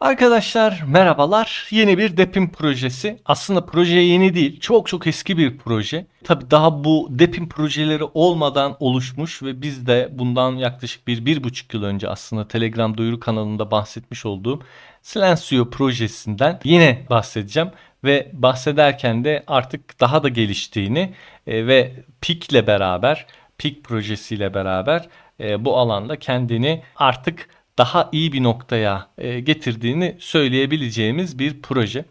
Arkadaşlar merhabalar. Yeni bir Depin projesi. Aslında proje yeni değil. Çok çok eski bir proje. Tabi daha bu Depin projeleri olmadan oluşmuş ve biz de bundan yaklaşık bir, bir buçuk yıl önce aslında Telegram duyuru kanalında bahsetmiş olduğum Silencio projesinden yine bahsedeceğim. Ve bahsederken de artık daha da geliştiğini e, ve PIK ile beraber, PIK projesiyle beraber e, bu alanda kendini artık daha iyi bir noktaya e, getirdiğini söyleyebileceğimiz bir proje.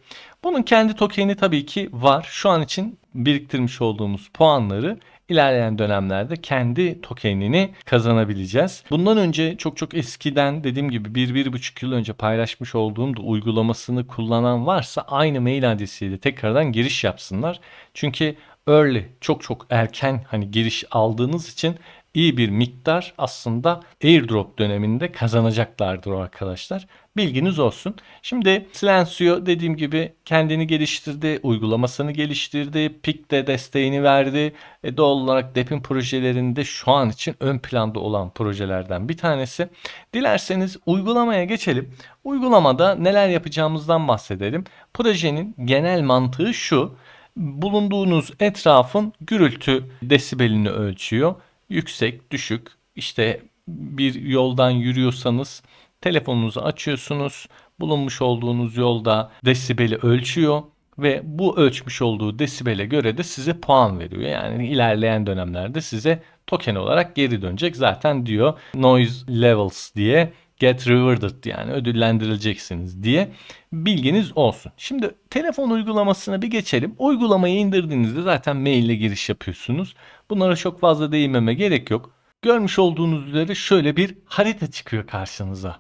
Bunun kendi tokeni tabii ki var. Şu an için biriktirmiş olduğumuz puanları ilerleyen dönemlerde kendi tokenini kazanabileceğiz. Bundan önce çok çok eskiden dediğim gibi 1-1,5 yıl önce paylaşmış olduğum da uygulamasını kullanan varsa aynı mail adresiyle tekrardan giriş yapsınlar. Çünkü early çok çok erken hani giriş aldığınız için iyi bir miktar aslında airdrop döneminde kazanacaklardır arkadaşlar. Bilginiz olsun. Şimdi Silencio dediğim gibi kendini geliştirdi, uygulamasını geliştirdi, PIK'te desteğini verdi. E doğal olarak Depin projelerinde şu an için ön planda olan projelerden bir tanesi. Dilerseniz uygulamaya geçelim. Uygulamada neler yapacağımızdan bahsedelim. Projenin genel mantığı şu. Bulunduğunuz etrafın gürültü desibelini ölçüyor yüksek, düşük. İşte bir yoldan yürüyorsanız telefonunuzu açıyorsunuz. Bulunmuş olduğunuz yolda desibeli ölçüyor ve bu ölçmüş olduğu desibele göre de size puan veriyor. Yani ilerleyen dönemlerde size token olarak geri dönecek. Zaten diyor noise levels diye get rewarded yani ödüllendirileceksiniz diye bilginiz olsun. Şimdi telefon uygulamasına bir geçelim. Uygulamayı indirdiğinizde zaten mail ile giriş yapıyorsunuz. Bunlara çok fazla değinmeme gerek yok. Görmüş olduğunuz üzere şöyle bir harita çıkıyor karşınıza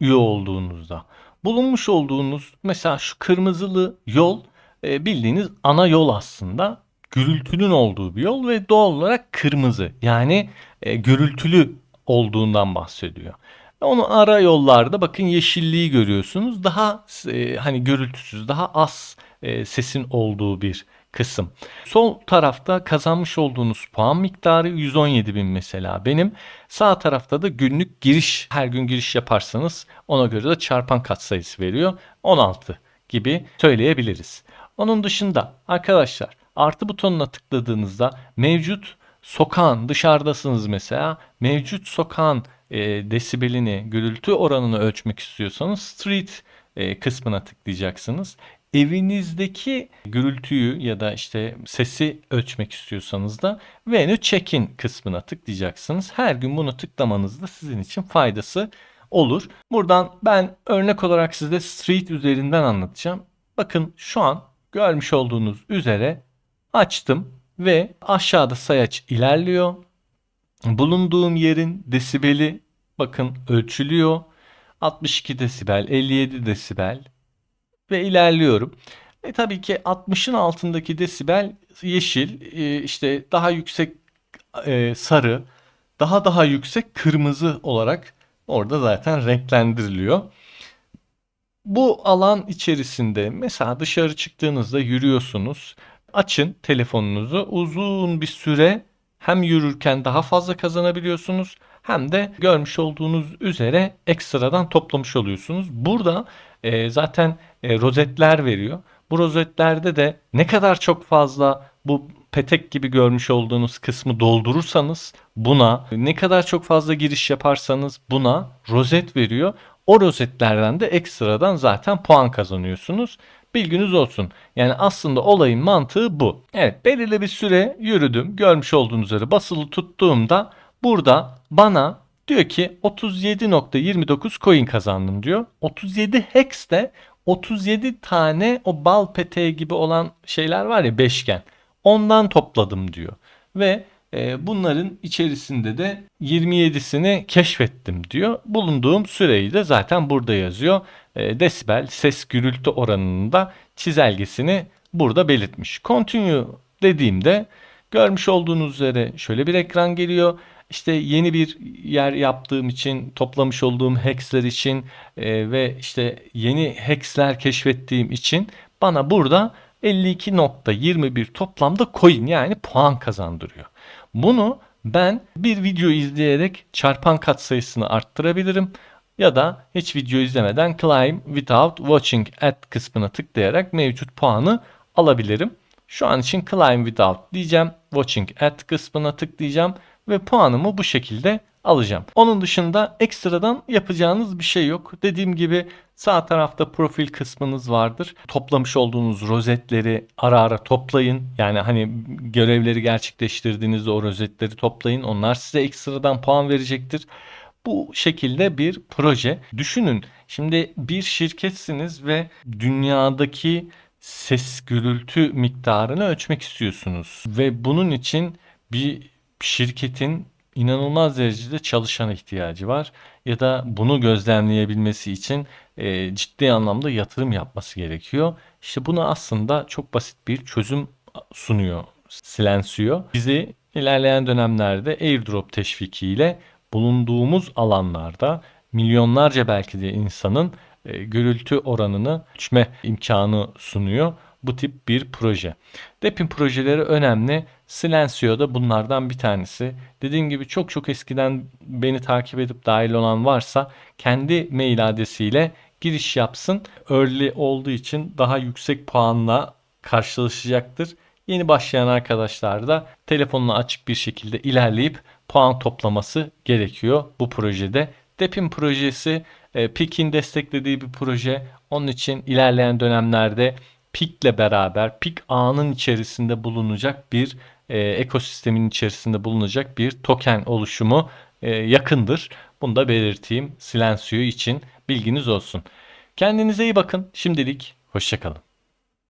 üye olduğunuzda. Bulunmuş olduğunuz mesela şu kırmızılı yol e, bildiğiniz ana yol aslında. Gürültünün olduğu bir yol ve doğal olarak kırmızı. Yani e, gürültülü olduğundan bahsediyor. Onu ara yollarda bakın yeşilliği görüyorsunuz. Daha e, hani gürültüsüz, daha az e, sesin olduğu bir kısım. Sol tarafta kazanmış olduğunuz puan miktarı 117 bin mesela benim. Sağ tarafta da günlük giriş, her gün giriş yaparsanız ona göre de çarpan katsayısı veriyor. 16 gibi söyleyebiliriz. Onun dışında arkadaşlar artı butonuna tıkladığınızda mevcut sokağın dışarıdasınız mesela mevcut sokağın e, desibelini, gürültü oranını ölçmek istiyorsanız street e, kısmına tıklayacaksınız. Evinizdeki gürültüyü ya da işte sesi ölçmek istiyorsanız da Venue Check-in kısmına tıklayacaksınız. Her gün bunu tıklamanız da sizin için faydası olur. Buradan ben örnek olarak size street üzerinden anlatacağım. Bakın şu an görmüş olduğunuz üzere açtım ve aşağıda sayaç ilerliyor. Bulunduğum yerin desibeli bakın ölçülüyor. 62 desibel, 57 desibel ve ilerliyorum. E tabii ki 60'ın altındaki desibel yeşil, e, işte daha yüksek e, sarı, daha daha yüksek kırmızı olarak orada zaten renklendiriliyor. Bu alan içerisinde mesela dışarı çıktığınızda yürüyorsunuz. Açın telefonunuzu uzun bir süre hem yürürken daha fazla kazanabiliyorsunuz hem de görmüş olduğunuz üzere ekstradan toplamış oluyorsunuz. Burada e, zaten e, rozetler veriyor. Bu rozetlerde de ne kadar çok fazla bu petek gibi görmüş olduğunuz kısmı doldurursanız buna ne kadar çok fazla giriş yaparsanız buna rozet veriyor. O rozetlerden de ekstradan zaten puan kazanıyorsunuz. Bilginiz olsun. Yani aslında olayın mantığı bu. Evet belirli bir süre yürüdüm. Görmüş olduğunuz üzere basılı tuttuğumda burada bana diyor ki 37.29 coin kazandım diyor. 37 hex de 37 tane o bal peteği gibi olan şeyler var ya beşgen. Ondan topladım diyor. Ve bunların içerisinde de 27'sini keşfettim diyor. Bulunduğum süreyi de zaten burada yazıyor. E, desibel ses gürültü oranının da çizelgesini burada belirtmiş. Continue dediğimde görmüş olduğunuz üzere şöyle bir ekran geliyor. İşte yeni bir yer yaptığım için, toplamış olduğum hexler için e, ve işte yeni hexler keşfettiğim için bana burada 52.21 toplamda coin yani puan kazandırıyor. Bunu ben bir video izleyerek çarpan katsayısını arttırabilirim. ya da hiç video izlemeden climb without watching at kısmına tıklayarak mevcut puanı alabilirim. Şu an için climb without diyeceğim. Watching at kısmına tıklayacağım ve puanımı bu şekilde alacağım. Onun dışında ekstradan yapacağınız bir şey yok. Dediğim gibi sağ tarafta profil kısmınız vardır. Toplamış olduğunuz rozetleri ara ara toplayın. Yani hani görevleri gerçekleştirdiğinizde o rozetleri toplayın. Onlar size ekstradan puan verecektir. Bu şekilde bir proje. Düşünün şimdi bir şirketsiniz ve dünyadaki ses gürültü miktarını ölçmek istiyorsunuz. Ve bunun için bir şirketin inanılmaz derecede çalışan ihtiyacı var. Ya da bunu gözlemleyebilmesi için e, ciddi anlamda yatırım yapması gerekiyor. İşte buna aslında çok basit bir çözüm sunuyor Silencio. Bizi ilerleyen dönemlerde airdrop teşvikiyle bulunduğumuz alanlarda milyonlarca belki de insanın e, gürültü oranını ölçme imkanı sunuyor bu tip bir proje. Depin projeleri önemli. Silencio da bunlardan bir tanesi. Dediğim gibi çok çok eskiden beni takip edip dahil olan varsa kendi mail adresiyle giriş yapsın. Early olduğu için daha yüksek puanla karşılaşacaktır. Yeni başlayan arkadaşlar da telefonla açık bir şekilde ilerleyip puan toplaması gerekiyor bu projede. Depin projesi e, PIK'in desteklediği bir proje. Onun için ilerleyen dönemlerde PIK'le beraber PIK ağının içerisinde bulunacak bir e, ekosistemin içerisinde bulunacak bir token oluşumu e, yakındır. Bunu da belirteyim Silencio için bilginiz olsun. Kendinize iyi bakın. Şimdilik hoşçakalın.